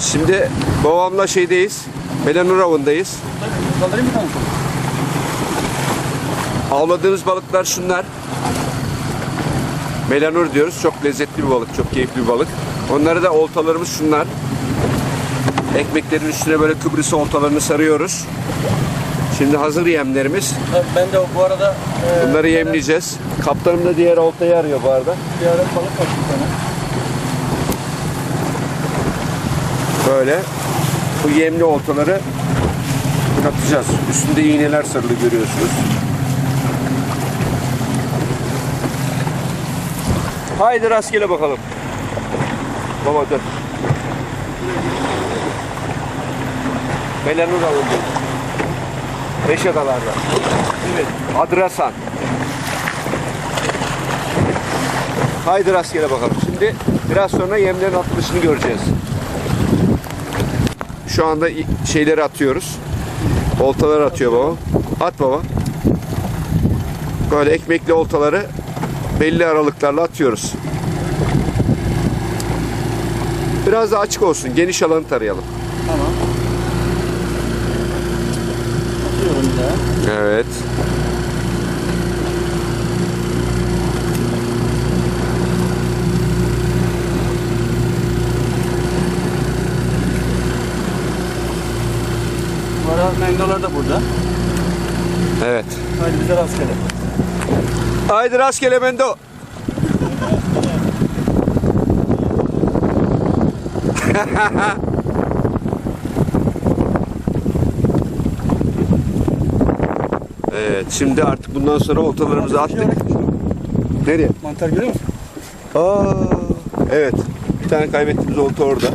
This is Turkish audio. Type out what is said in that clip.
Şimdi babamla şeydeyiz. Melanur avındayız. Kaldırayım bir tane. Avladığımız balıklar şunlar. Melanur diyoruz. Çok lezzetli bir balık. Çok keyifli bir balık. Onları da oltalarımız şunlar. Ekmeklerin üstüne böyle Kıbrıs oltalarını sarıyoruz. Şimdi hazır yemlerimiz. Ben de bu arada e, Bunları yemleyeceğiz. Kaptanım da diğer oltayı arıyor bu arada. bir ara balık var bir tane. Böyle bu yemli oltaları katacağız. Üstünde iğneler sarılı görüyorsunuz. Haydi rastgele bakalım. Baba dur. Melanur alındı. Beş adalarda. Evet. Adrasan. Haydi rastgele bakalım. Şimdi biraz sonra yemlerin atılışını göreceğiz. Şu anda şeyleri atıyoruz. Oltaları atıyor baba. At baba. Böyle ekmekli oltaları belli aralıklarla atıyoruz. Biraz da açık olsun. Geniş alanı tarayalım. Tamam. Atıyorum daha. Evet. Ara mangolar da burada. Evet. Haydi bize rastgele. Haydi rastgele Mendo. evet şimdi artık bundan sonra oltalarımızı attık. Nereye? Mantar görüyor musun? Aa, evet. Bir tane kaybettiğimiz olta orada.